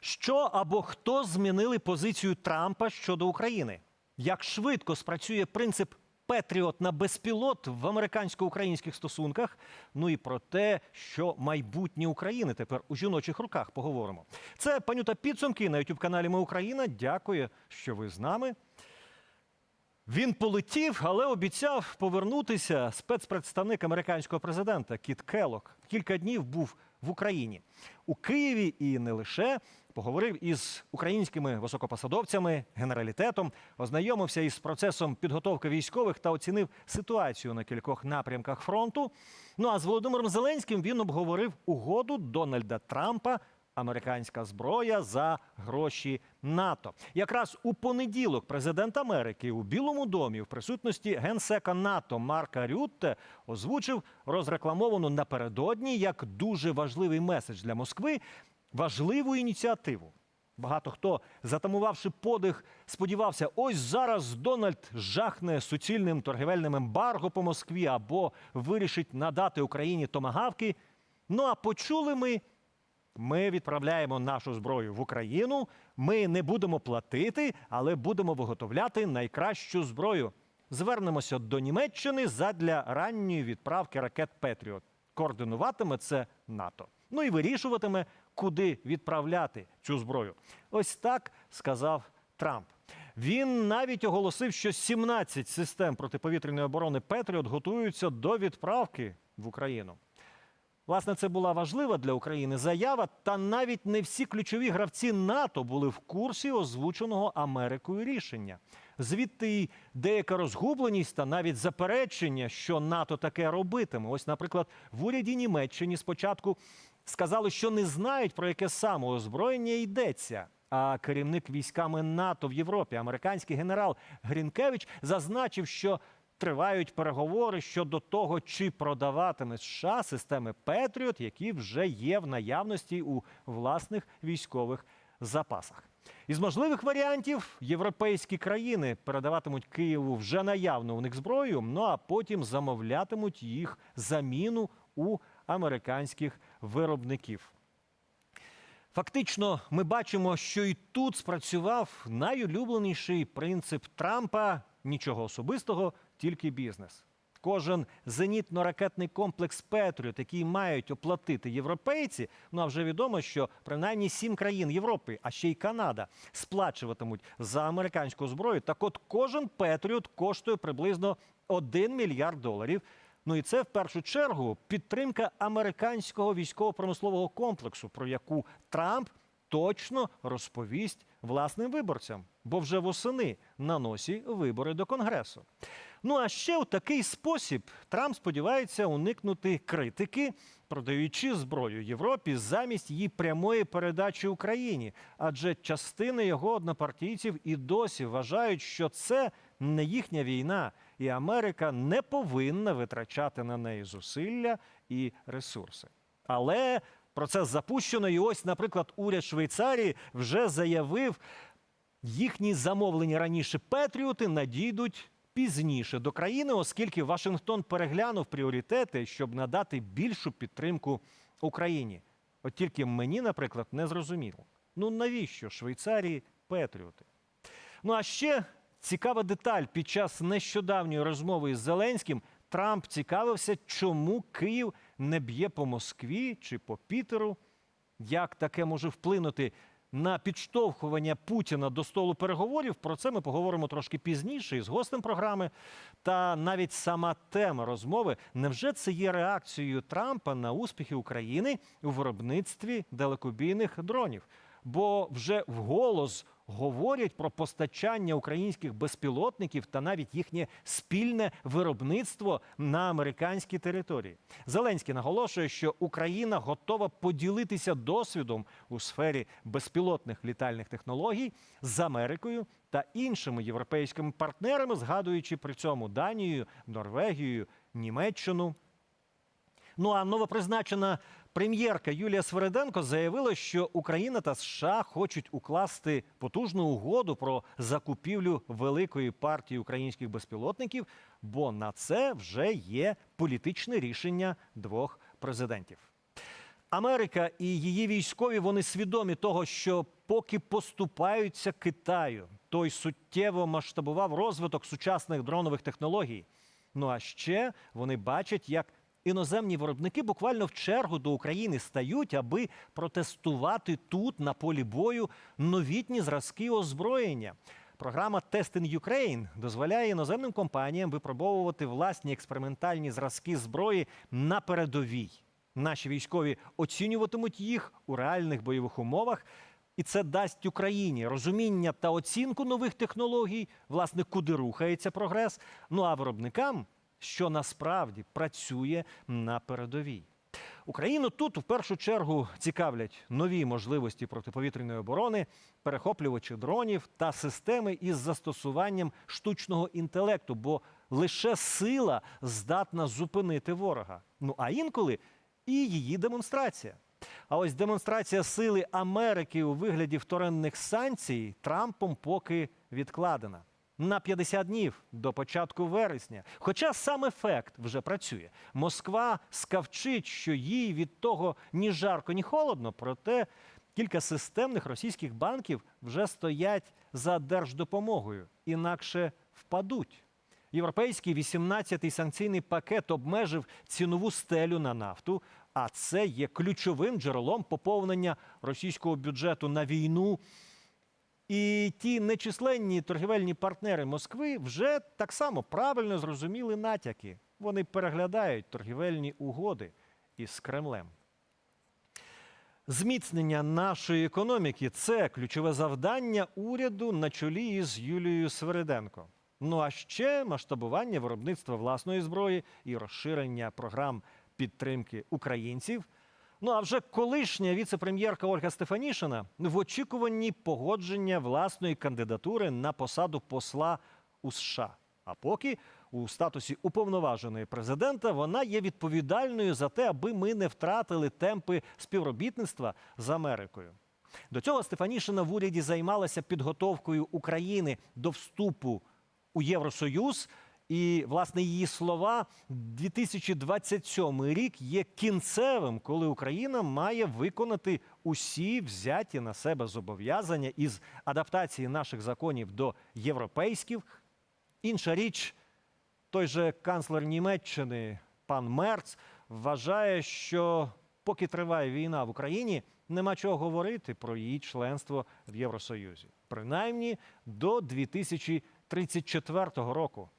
Що або хто змінили позицію Трампа щодо України? Як швидко спрацює принцип Петріот на безпілот в американсько-українських стосунках? Ну і про те, що майбутнє України тепер у жіночих руках поговоримо. Це панюта підсумки на youtube каналі Ми Україна. Дякую, що ви з нами. Він полетів, але обіцяв повернутися спецпредставник американського президента Кіт Келлок. Кілька днів був в Україні у Києві і не лише поговорив із українськими високопосадовцями, генералітетом, ознайомився із процесом підготовки військових та оцінив ситуацію на кількох напрямках фронту. Ну а з Володимиром Зеленським він обговорив угоду Дональда Трампа американська зброя за гроші НАТО. Якраз у понеділок президент Америки у Білому домі в присутності генсека НАТО Марка Рютте озвучив розрекламовану напередодні як дуже важливий меседж для Москви важливу ініціативу. Багато хто, затамувавши подих, сподівався, ось зараз Дональд жахне суцільним торгівельним ембарго по Москві або вирішить надати Україні томагавки. Ну а почули ми ми відправляємо нашу зброю в Україну. Ми не будемо платити, але будемо виготовляти найкращу зброю. Звернемося до Німеччини задля ранньої відправки ракет Петріот. Координуватиме це НАТО. Ну і вирішуватиме, куди відправляти цю зброю. Ось так сказав Трамп. Він навіть оголосив, що 17 систем протиповітряної оборони Петріот готуються до відправки в Україну. Власне, це була важлива для України заява, та навіть не всі ключові гравці НАТО були в курсі озвученого Америкою рішення. Звідти й деяка розгубленість та навіть заперечення, що НАТО таке робитиме. Ось, наприклад, в уряді Німеччині спочатку сказали, що не знають про яке саме озброєння йдеться. А керівник військами НАТО в Європі, американський генерал Грінкевич, зазначив, що тривають переговори щодо того, чи продаватиме США системи Петріот, які вже є в наявності у власних військових запасах. Із можливих варіантів європейські країни передаватимуть Києву вже наявну у них зброю, ну а потім замовлятимуть їх заміну у американських виробників. Фактично, ми бачимо, що і тут спрацював найулюбленіший принцип Трампа нічого особистого, тільки бізнес. Кожен зенітно-ракетний комплекс Петріот, який мають оплатити європейці. Ну а вже відомо, що принаймні сім країн Європи, а ще й Канада, сплачуватимуть за американську зброю. Так, от кожен Петріот коштує приблизно 1 мільярд доларів. Ну і це в першу чергу підтримка американського військово-промислового комплексу, про яку Трамп точно розповість власним виборцям, бо вже восени на носі вибори до конгресу. Ну а ще у такий спосіб Трамп сподівається уникнути критики, продаючи зброю Європі замість її прямої передачі Україні. Адже частина його однопартійців і досі вважають, що це не їхня війна, і Америка не повинна витрачати на неї зусилля і ресурси. Але процес запущено, і ось, наприклад, уряд Швейцарії вже заявив, їхні замовлені раніше Петріоти надійдуть пізніше до країни, оскільки Вашингтон переглянув пріоритети, щоб надати більшу підтримку Україні. От тільки мені, наприклад, не зрозуміло. Ну навіщо Швейцарії Петріоти? Ну а ще цікава деталь під час нещодавньої розмови із Зеленським Трамп цікавився, чому Київ не б'є по Москві чи по Пітеру. Як таке може вплинути на підштовхування Путіна до столу переговорів? Про це ми поговоримо трошки пізніше із гостем програми. Та навіть сама тема розмови невже це є реакцією Трампа на успіхи України у виробництві далекобійних дронів? Бо вже вголос говорять про постачання українських безпілотників та навіть їхнє спільне виробництво на американській території. Зеленський наголошує, що Україна готова поділитися досвідом у сфері безпілотних літальних технологій з Америкою та іншими європейськими партнерами, згадуючи при цьому Данію, Норвегію, Німеччину. Ну а новопризначена прем'єрка Юлія Свереденко заявила, що Україна та США хочуть укласти потужну угоду про закупівлю великої партії українських безпілотників, бо на це вже є політичне рішення двох президентів. Америка і її військові вони свідомі того, що поки поступаються Китаю, той суттєво масштабував розвиток сучасних дронових технологій. Ну а ще вони бачать, як іноземні виробники буквально в чергу до України стають, аби протестувати тут на полі бою новітні зразки озброєння. Програма Test in Ukraine дозволяє іноземним компаніям випробовувати власні експериментальні зразки зброї на передовій. Наші військові оцінюватимуть їх у реальних бойових умовах, і це дасть Україні розуміння та оцінку нових технологій, власне, куди рухається прогрес. Ну а виробникам, що насправді працює на передовій. Україну тут в першу чергу цікавлять нові можливості протиповітряної оборони, перехоплювачі дронів та системи із застосуванням штучного інтелекту, бо лише сила здатна зупинити ворога. Ну а інколи і її демонстрація. А ось демонстрація сили Америки у вигляді вторинних санкцій Трампом поки відкладена на 50 днів до початку вересня. Хоча сам ефект вже працює. Москва скавчить, що їй від того ні жарко, ні холодно. Проте кілька системних російських банків вже стоять за держдопомогою, інакше впадуть. Європейський 18-й санкційний пакет обмежив цінову стелю на нафту, а це є ключовим джерелом поповнення російського бюджету на війну. І ті нечисленні торгівельні партнери Москви вже так само правильно зрозуміли натяки. Вони переглядають торгівельні угоди із Кремлем. Зміцнення нашої економіки це ключове завдання уряду на чолі із Юлією Свериденко. Ну а ще масштабування виробництва власної зброї і розширення програм підтримки українців. Ну а вже колишня віце-прем'єрка Ольга Стефанішина в очікуванні погодження власної кандидатури на посаду посла у США. А поки у статусі уповноваженої президента вона є відповідальною за те, аби ми не втратили темпи співробітництва з Америкою. До цього Стефанішина в уряді займалася підготовкою України до вступу у Євросоюз. І, власне, її слова 2027 рік є кінцевим, коли Україна має виконати усі взяті на себе зобов'язання із адаптації наших законів до європейських. Інша річ, той же канцлер Німеччини пан Мерц вважає, що поки триває війна в Україні, нема чого говорити про її членство в Євросоюзі, принаймні до 2034 року.